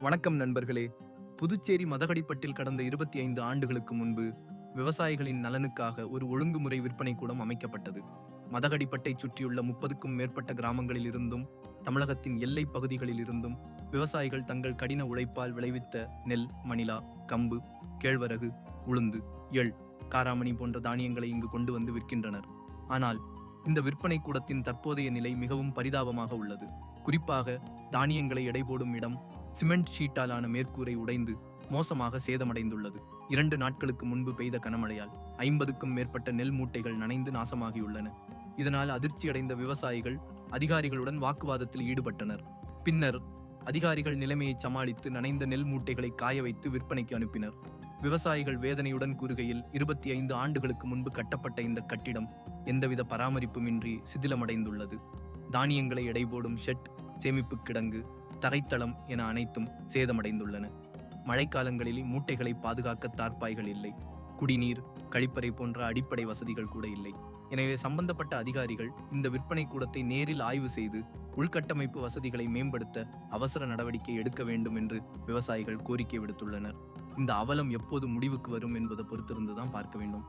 வணக்கம் நண்பர்களே. புதுச்சேரி மதகடிப்பட்டில் கடந்த இருபத்தி ஐந்து ஆண்டுகளுக்கு முன்பு விவசாயிகளின் நலனுக்காக ஒரு ஒழுங்குமுறை விற்பனை கூடம் அமைக்கப்பட்டது. மதகடிப்பட்டை சுற்றியுள்ள முப்பதுக்கும் மேற்பட்ட கிராமங்களில் இருந்தும் தமிழகத்தின் எல்லை பகுதிகளில் இருந்தும் விவசாயிகள் தங்கள் கடின உழைப்பால் விளைவித்த நெல் மணிலா கம்பு கேழ்வரகு உளுந்து எள் காராமணி போன்ற தானியங்களை இங்கு கொண்டு வந்து விற்கின்றனர். ஆனால் இந்த விற்பனை கூடத்தின் தற்போதைய நிலை மிகவும் பரிதாபமாக உள்ளது. குறிப்பாக தானியங்களை எடை போடும் இடம் சிமெண்ட் ஷீட்டாலான மேற்கூரை உடைந்து மோசமாக சேதமடைந்துள்ளது. இரண்டு நாட்களுக்கு முன்பு பெய்த கனமழையால் ஐம்பதுக்கும் மேற்பட்ட நெல் மூட்டைகள் நனைந்து நாசமாகியுள்ளன. இதனால் அதிர்ச்சியடைந்த விவசாயிகள் அதிகாரிகளுடன் வாக்குவாதத்தில் ஈடுபட்டனர். பின்னர் அதிகாரிகள் நிலைமையை சமாளித்து நனைந்த நெல் மூட்டைகளை காய வைத்து விற்பனைக்கு அனுப்பினர். விவசாயிகள் வேதனையுடன் கூறுகையில் இருபத்தி ஐந்து ஆண்டுகளுக்கு முன்பு கட்டப்பட்ட இந்த கட்டிடம் எந்தவித பராமரிப்புமின்றி சிதிலமடைந்துள்ளது. தானியங்களை எடை போடும் ஷெட் சேமிப்பு கிடங்கு தரைத்தளம் என அனைத்தும் சேதமடைந்துள்ளன. மழைக்காலங்களில் மூட்டைகளை பாதுகாக்க தார்ப்பாய்கள் இல்லை. குடிநீர் கழிப்பறை போன்ற அடிப்படை வசதிகள் கூட இல்லை. எனவே சம்பந்தப்பட்ட அதிகாரிகள் இந்த விற்பனை கூடத்தை நேரில் ஆய்வு செய்து உள்கட்டமைப்பு வசதிகளை மேம்படுத்த அவசர நடவடிக்கை எடுக்க வேண்டும் என்று விவசாயிகள் கோரிக்கை விடுத்துள்ளனர். இந்த அவலம் எப்போது முடிவுக்கு வரும் என்பதை பொறுத்திருந்து தான் பார்க்க வேண்டும்.